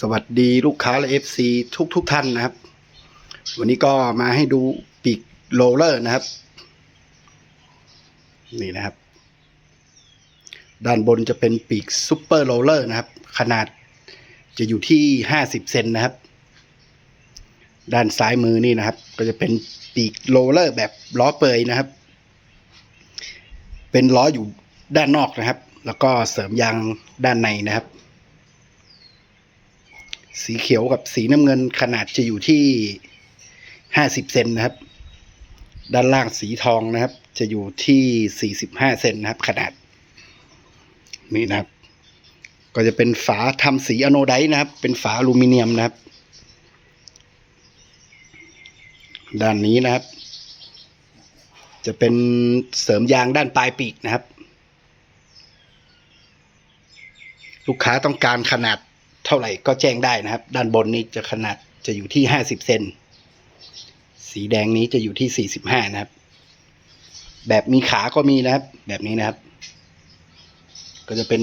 สวัสดีลูกค้าและ FC ทุกทุกท่านนะครับ วันนี้ก็มาให้ดูปีกโรลเลอร์นะครับ นี่นะครับ ด้านบนจะเป็นปีกซูเปอร์โรลเลอร์นะครับ ขนาดจะอยู่ที่ 50 เซนนะครับ ด้านซ้ายมือนี่นะครับ ก็จะเป็นปีกโรลเลอร์แบบล้อเปยนะครับ เป็นล้ออยู่ด้านนอกนะครับ แล้วก็เสริมยางด้านในนะครับ สีเขียวกับสีน้ำเงินขนาดจะอยู่ที่ห้าสิบเซนนะครับ ด้านล่างสีทองนะครับ จะอยู่ที่สี่สิบห้าเซนนะครับ ขนาด นี่นะครับ ก็จะเป็นฝาทำสีอะโนไดนะครับ เป็นฝาอลูมิเนียมนะครับ ด้านนี้นะครับ จะเป็นเสริมยางด้านปลายปีกนะครับ ลูกค้าต้องการขนาด ท่าไหร่ก็แจ้งได้นะครับ ด้านบนนี้จะขนาดจะอยู่ที่ห้าสิบเซนสีแดงนี้จะอยู่ที่สี่สิบห้านะครับ แบบมีขาก็มีนะครับ แบบนี้นะครับ ก็จะเป็น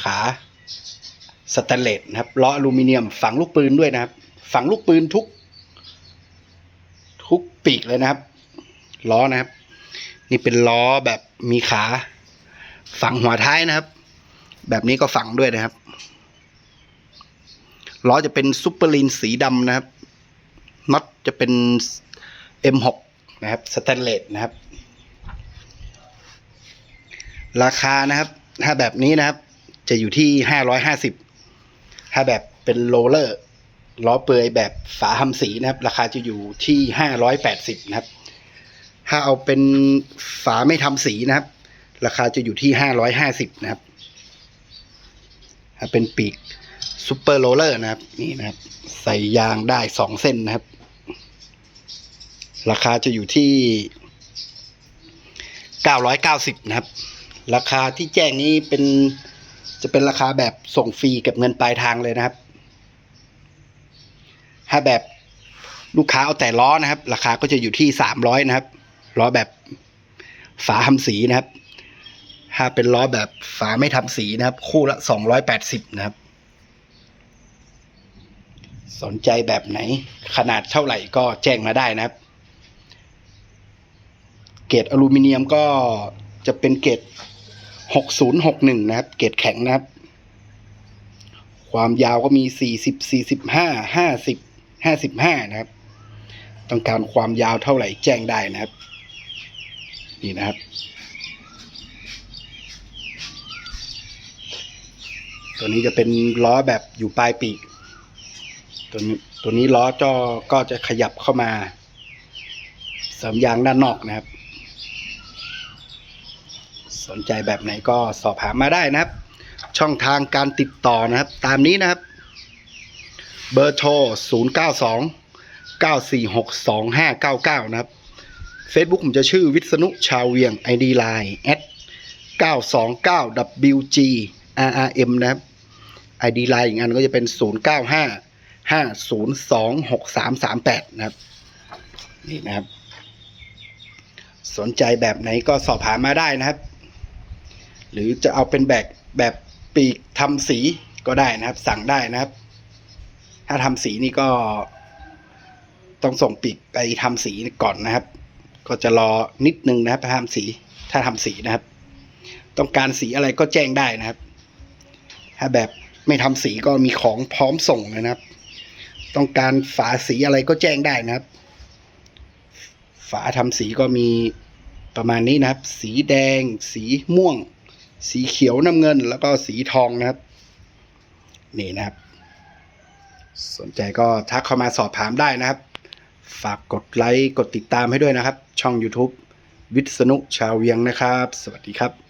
ขาสแตนเลสนะครับล้ออลูมิเนียมฝังลูกปืนด้วยนะครับ ฝังลูกปืนทุก ทุกปีกเลยนะครับล้อนะครับ นี่เป็นล้อแบบมีขา ฝังหัวท้ายนะครับ แบบนี้ก็ฝังด้วยนะครับ ล้อจะเป็นซูเปอร์ลีนสีดำนะครับน็อตจะเป็น M6 นะครับสแตนเลสนะครับ ราคานะครับ ถ้าแบบนี้นะครับ จะอยู่ที่ห้าร้อยห้าสิบถ้าแบบเป็นโรเลอร์ล้อเปลือยแบบฝาทำสีนะครับ ราคาจะอยู่ที่ห้าร้อยแปดสิบนะครับ ถ้าเอาเป็นฝาไม่ทำสีนะครับ ราคาจะอยู่ที่ห้าร้อยห้าสิบนะครับ ถ้าเป็นปีก ซูเปอร์โรลเลอร์นะครับ นี่นะครับ ใส่ยางได้สองเส้นนะครับ ราคาจะอยู่ที่เก้าร้อยเก้าสิบนะครับ ราคาที่แจ้งนี้เป็นจะเป็นราคาแบบส่งฟรีเก็บเงินปลายทางเลยนะครับ ถ้าแบบลูกค้าเอาแต่ล้อนะครับ ราคาก็จะอยู่ที่สามร้อยนะครับล้อแบบฝาทำสีนะครับ ถ้าเป็นล้อแบบฝาไม่ทำสีนะครับ คู่ละสองร้อยแปดสิบนะครับ สนใจแบบไหน ขนาดเท่าไหร่ก็แจ้งมาได้นะครับ เกรดอลูมิเนียมก็จะเป็นเกรดหกศูนย์หกหนึ่งนะครับ เกรดแข็งนะครับ ความยาวก็มีสี่สิบสี่สิบห้าห้าสิบห้าสิบห้านะครับ ต้องการความยาวเท่าไหร่แจ้งได้นะครับ นี่นะครับตัวนี้จะเป็นล้อแบบอยู่ปลายปีก ตัวนี้ตัวนี้ล้อจอก็จะขยับเข้ามา เสริมยางด้านนอกนะครับ สนใจแบบไหนก็สอบถามมาได้นะครับ ช่องทางการติดต่อนะครับ ตามนี้นะครับ เบอร์โทร 0 9 2 9 4 6 2 5 9 9 นะครับ Facebook ผมจะชื่อวิษณุชาวเวียง ID Line 929 WG RRM นะครับ ID Line อีกอันก็จะเป็น 095 502 6338นะครับ นี่นะครับ สนใจแบบไหนก็สอบถามมาได้นะครับ หรือจะเอาเป็นแบบแบบปีกทำสีก็ได้นะครับ สั่งได้นะครับ ถ้าทำสีนี่ก็ต้องส่งปีกไปทำสีก่อนนะครับ ก็จะรอนิดนึงนะครับถ้าทำสี ถ้าทำสีนะครับ ต้องการสีอะไรก็แจ้งได้นะครับ ถ้าแบบไม่ทำสีก็มีของพร้อมส่งนะครับ ต้องการฝาสีอะไรก็แจ้งได้นะครับ ฝาทำสีก็มีประมาณนี้นะครับ สีแดง สีม่วง สีเขียวน้ำเงิน แล้วก็สีทองนะครับ นี่นะครับ สนใจก็ทักเข้ามาสอบถามได้นะครับ ฝากกดไลค์ กดติดตามให้ด้วยนะครับ ช่อง YouTube วิษณุชาวเวียงนะครับ สวัสดีครับ